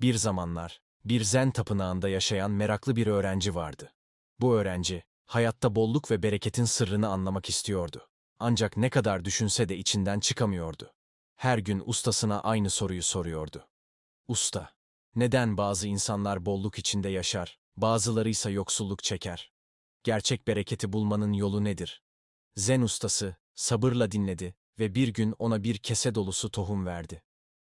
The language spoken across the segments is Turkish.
Bir zamanlar, bir zen tapınağında yaşayan meraklı bir öğrenci vardı. Bu öğrenci, hayatta bolluk ve bereketin sırrını anlamak istiyordu. Ancak ne kadar düşünse de içinden çıkamıyordu. Her gün ustasına aynı soruyu soruyordu. Usta, neden bazı insanlar bolluk içinde yaşar, bazıları ise yoksulluk çeker? Gerçek bereketi bulmanın yolu nedir? Zen ustası sabırla dinledi ve bir gün ona bir kese dolusu tohum verdi.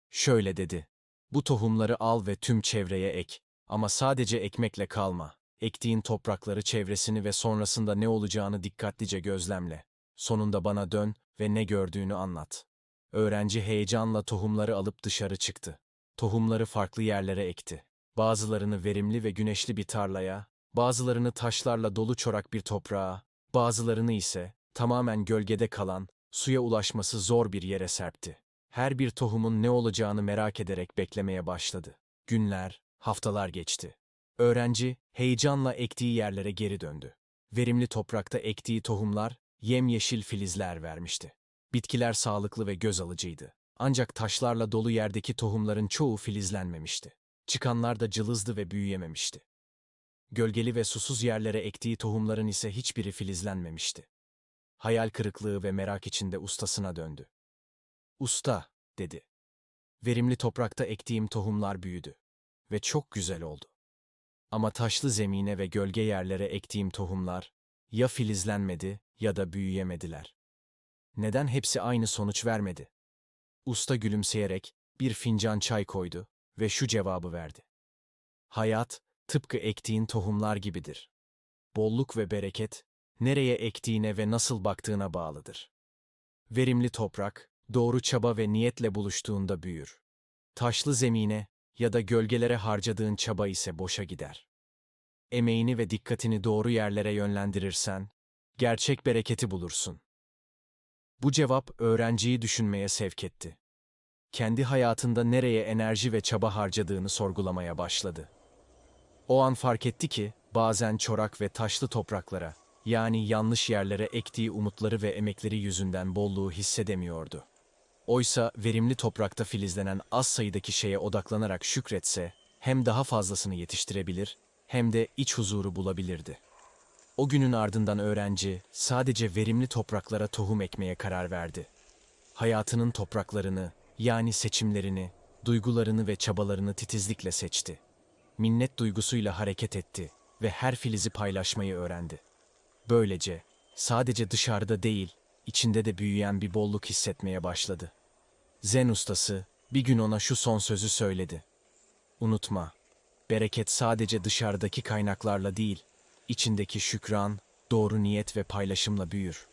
Şöyle dedi, bu tohumları al ve tüm çevreye ek ama sadece ekmekle kalma. Ektiğin toprakları çevresini ve sonrasında ne olacağını dikkatlice gözlemle. Sonunda bana dön ve ne gördüğünü anlat. Öğrenci heyecanla tohumları alıp dışarı çıktı. Tohumları farklı yerlere ekti. Bazılarını verimli ve güneşli bir tarlaya, bazılarını taşlarla dolu çorak bir toprağa, bazılarını ise tamamen gölgede kalan, suya ulaşması zor bir yere serpti. Her bir tohumun ne olacağını merak ederek beklemeye başladı. Günler, haftalar geçti. Öğrenci heyecanla ektiği yerlere geri döndü. Verimli toprakta ektiği tohumlar yemyeşil filizler vermişti. Bitkiler sağlıklı ve göz alıcıydı. Ancak taşlarla dolu yerdeki tohumların çoğu filizlenmemişti. Çıkanlar da cılızdı ve büyüyememişti. Gölgeli ve susuz yerlere ektiği tohumların ise hiçbiri filizlenmemişti. Hayal kırıklığı ve merak içinde ustasına döndü. Usta, dedi. Verimli toprakta ektiğim tohumlar büyüdü ve çok güzel oldu. Ama taşlı zemine ve gölge yerlere ektiğim tohumlar ya filizlenmedi ya da büyüyemediler. Neden hepsi aynı sonuç vermedi? Usta gülümseyerek bir fincan çay koydu ve şu cevabı verdi. Hayat tıpkı ektiğin tohumlar gibidir. Bolluk ve bereket nereye ektiğine ve nasıl baktığına bağlıdır. Verimli toprak, doğru çaba ve niyetle buluştuğunda büyür. Taşlı zemine ya da gölgelere harcadığın çaba ise boşa gider. Emeğini ve dikkatini doğru yerlere yönlendirirsen, gerçek bereketi bulursun. Bu cevap öğrenciyi düşünmeye sevk etti. Kendi hayatında nereye enerji ve çaba harcadığını sorgulamaya başladı. O an fark etti ki, bazen çorak ve taşlı topraklara, yani yanlış yerlere ektiği umutları ve emekleri yüzünden bolluğu hissedemiyordu. Oysa verimli toprakta filizlenen az sayıdaki şeye odaklanarak şükretse, hem daha fazlasını yetiştirebilir, hem de iç huzuru bulabilirdi. O günün ardından öğrenci sadece verimli topraklara tohum ekmeye karar verdi. Hayatının topraklarını, yani seçimlerini, duygularını ve çabalarını titizlikle seçti. Minnet duygusuyla hareket etti ve her filizi paylaşmayı öğrendi. Böylece sadece dışarıda değil, içinde de büyüyen bir bolluk hissetmeye başladı. Zen ustası bir gün ona şu son sözü söyledi. Unutma, bereket sadece dışarıdaki kaynaklarla değil, içindeki şükran, doğru niyet ve paylaşımla büyür.